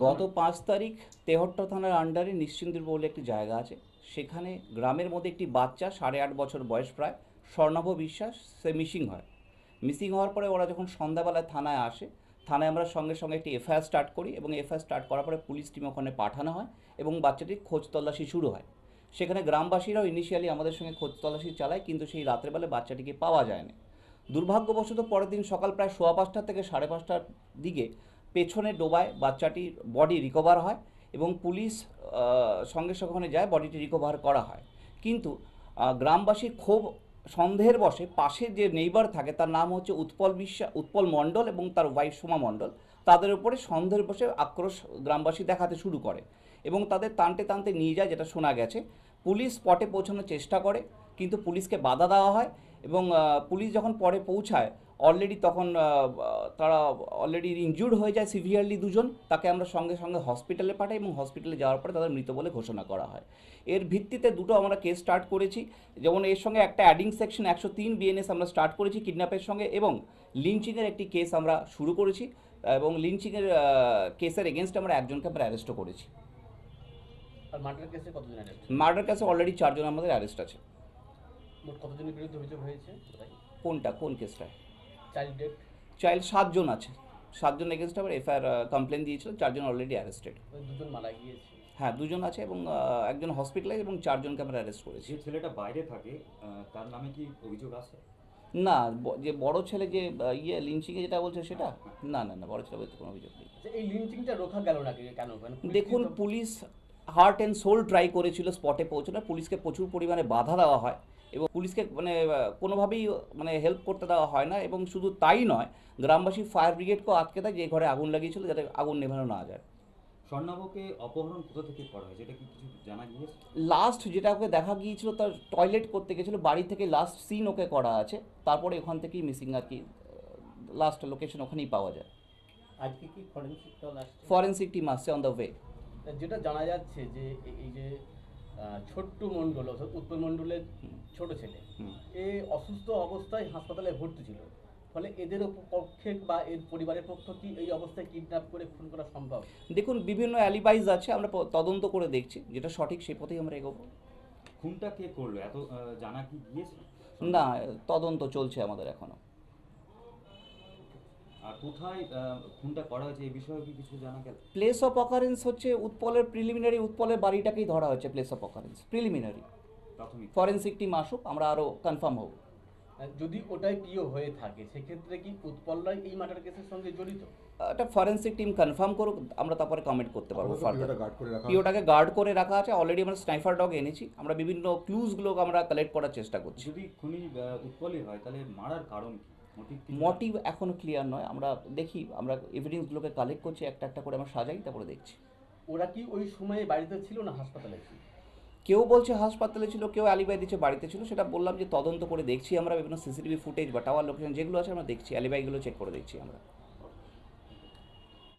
গত পাঁচ তারিখ তেহট্ট থানার আন্ডারে নিশ্চিন্দির বলে একটি জায়গা আছে। সেখানে গ্রামের মধ্যে একটি বাচ্চা, সাড়ে আট বছর বয়স প্রায়, স্বর্ণাভ বিশ্বাস, সে মিসিং হয়। মিসিং হওয়ার পরে ওরা যখন সন্ধ্যাবেলায় থানায় আসে, থানায় আমরা সঙ্গে সঙ্গে একটি এফআইআর স্টার্ট করি এবং এফআইআর স্টার্ট করার পরে পুলিশ টিম ওখানে পাঠানো হয় এবং বাচ্চাটির খোঁজ তল্লাশি শুরু হয়। সেখানে গ্রামবাসীরাও ইনিশিয়ালি আমাদের সঙ্গে খোঁজ তল্লাশি চালায়, কিন্তু সেই রাত্রেবেলা বাচ্চাটিকে পাওয়া যায় না দুর্ভাগ্যবশত পরের দিন সকাল প্রায় সোয়া পাঁচটা থেকে সাড়ে পাঁচটার দিকে পেছনে ডোবায় বাচ্চাটির বডি রিকভার হয় এবং পুলিশ সঙ্গে সঙ্গে ওখানে যায় বডিটি রিকভার করা হয়। কিন্তু গ্রামবাসীর ক্ষোভ সন্দেহের বসে পাশে যে নেইবার থাকে, তার নাম হচ্ছে উৎপল বিশ্বাস, উৎপল মণ্ডল এবং তার ওয়াইফ সোমা মণ্ডল, তাদের উপরে সন্দেহের বসে আক্রোশ গ্রামবাসী দেখাতে শুরু করে এবং তাদের টানতে টানতে নিয়ে যায় যেটা শোনা গেছে। পুলিশ স্পটে পৌঁছানোর চেষ্টা করে কিন্তু পুলিশকে বাধা দেওয়া হয় এবং পুলিশ যখন পরে পৌঁছায় অলরেডি তখন তারা অলরেডি ইনজুর্ড হয়ে যায় সিভিয়ারলি দুজন তাকে আমরা সঙ্গে সঙ্গে হসপিটালে পাঠাই এবং হসপিটালে যাওয়ার পরে তাদের মৃত বলে ঘোষণা করা হয়। এর ভিত্তিতে দুটো আমরা কেস স্টার্ট করেছি যেমন এর সঙ্গে একটা অ্যাডিং সেকশন একশো তিন বিএনএস আমরা স্টার্ট করেছি কিডন্যাপের সঙ্গে এবং লিঞ্চিংয়ের একটি কেস আমরা শুরু করেছি এবং লিঞ্চিংয়ের কেসের এগেনস্ট আমরা একজনকে আমরা অ্যারেস্টও করেছি। মার্ডার কেসে অলরেডি চারজন আমাদের অ্যারেস্ট আছে। মোট কতজনের বিরুদ্ধে অভিযোগ হয়েছে? কোনটা? কোন কেসটায় চাইল্ড ডেট চাইল্ড সাতজন আছে। সাতজন এগেনস্ট আবার এফআইআর কমপ্লেন দিয়েছিল চারজন অলরেডি অ্যারেস্টেড ওই দুজন মারা গিয়েছে। হ্যাঁ দুজন আছে এবং একজন হসপিটালাইজ এবং চারজনকে আমরা অ্যারেস্ট করেছি। যে ছেলেটা বাইরে থাকে তার নামে কি অভিযোগ আছে? না যে বড় ছেলে যে ইয়ে লিঞ্চিংয়ে যেটা বলছে সেটা? না না না বড় ছেলে বলতে কোনো অভিযোগ নেই। আচ্ছা, এই লিঞ্চিংটা রোখা গেল না কেন? মানে দেখুন police heart and soul try করেছিল স্পটে পৌঁছানো পুলিশকে প্রচুর পরিমাণে বাধা দেওয়া হয়। এবং পুলিশকে মানে কোনোভাবেই মানে হেল্প করতে দেওয়া হয় না এবং শুধু তাই নয় গ্রামবাসী ফায়ার ব্রিগেডকেও আটকে দেয় যে ঘরে আগুন লাগিয়েছিল যাতে আগুন নেভানো না যায়। স্বর্ণাবকে অপহরণ কোথা থেকে করা হয়? যেটা কি কিছু জানা গিয়েছে? লাস্ট যেটা ওকে দেখা গিয়েছিল তার টয়লেট করতে গেছিল বাড়ি থেকে লাস্ট সিন ওকে করা আছে তারপরে ওখান থেকেই মিসিং আর কি লাস্ট লোকেশন ওখানেই পাওয়া যায়। আজকে কি ফরেন্সিক দল আসছে? ফরেন্সিক টিম আসছে অন দ্য ওয়ে যেটা জানা যাচ্ছে যে এই যে ছোট্ট মণ্ডল উৎপল মণ্ডলের ছোট ছেলে। এ অসুস্থ অবস্থায় হাসপাতালে ভর্তি ছিল। ফলে এদের পক্ষে বা এর পরিবারের পক্ষ কি এই অবস্থায় কিডন্যাপ করে খুন করা সম্ভব? দেখুন বিভিন্ন অ্যালিবাইজ আছে আমরা তদন্ত করে দেখছি। যেটা সঠিক সেই পথেই আমরা এগোবো। খুনটা কে করল? এত জানা কি গিয়েছে? না তদন্ত চলছে আমাদের এখনও। আর কোথায় খুনটা করা হয়েছে এই বিষয়ে কি কিছু জানা গেল? প্লেস অফ অকারেন্স হচ্ছে উৎপলের প্রিলিমিনারি উৎপলের বাড়িটাকেই ধরা হচ্ছে প্লেস অফ অকারেন্স প্রিলিমিনারি প্রাথমিক। ফরেন্সিক টিম আসুক আমরা আরও কনফার্ম হব। যদি ওটাই পিও হয়ে থাকে সেক্ষেত্রে কি উৎপলরাই এই মার্ডার কেসের সঙ্গে জড়িত? একটা ফরেন্সিক টিম কনফার্ম করুক আমরা তারপরে কমেন্ট করতে পারব পিওটাকে গার্ড করে রাখা আছে অলরেডি আমরা স্নাইফার ডগ এনেছি আমরা বিভিন্ন ক্লুজগুলোকে আমরা কালেক্ট করার চেষ্টা করছি। যদি খুনি উৎপলই হয় তাহলে মারার কারণ কি? মোটিভ এখনও ক্লিয়ার নয়। আমরা দেখি আমরা এভিডেন্সগুলোকে কালেক্ট করছি একটা একটা করে আমরা সাজাই তারপরে দেখছি। ওরা কি ওই সময়ে বাড়িতে ছিল না হাসপাতালে ছিল? কেউ বলছে হাসপাতালে ছিল কেউ অ্যালিবাই দিচ্ছে বাড়িতে ছিল সেটা বললাম যে তদন্ত করে দেখছি আমরা বিভিন্ন সিসিটিভি ফুটেজ বা টাওয়ার লোকেশন যেগুলো আছে আমরা দেখছি অ্যালিবাইগুলো চেক করে দেখছি আমরা।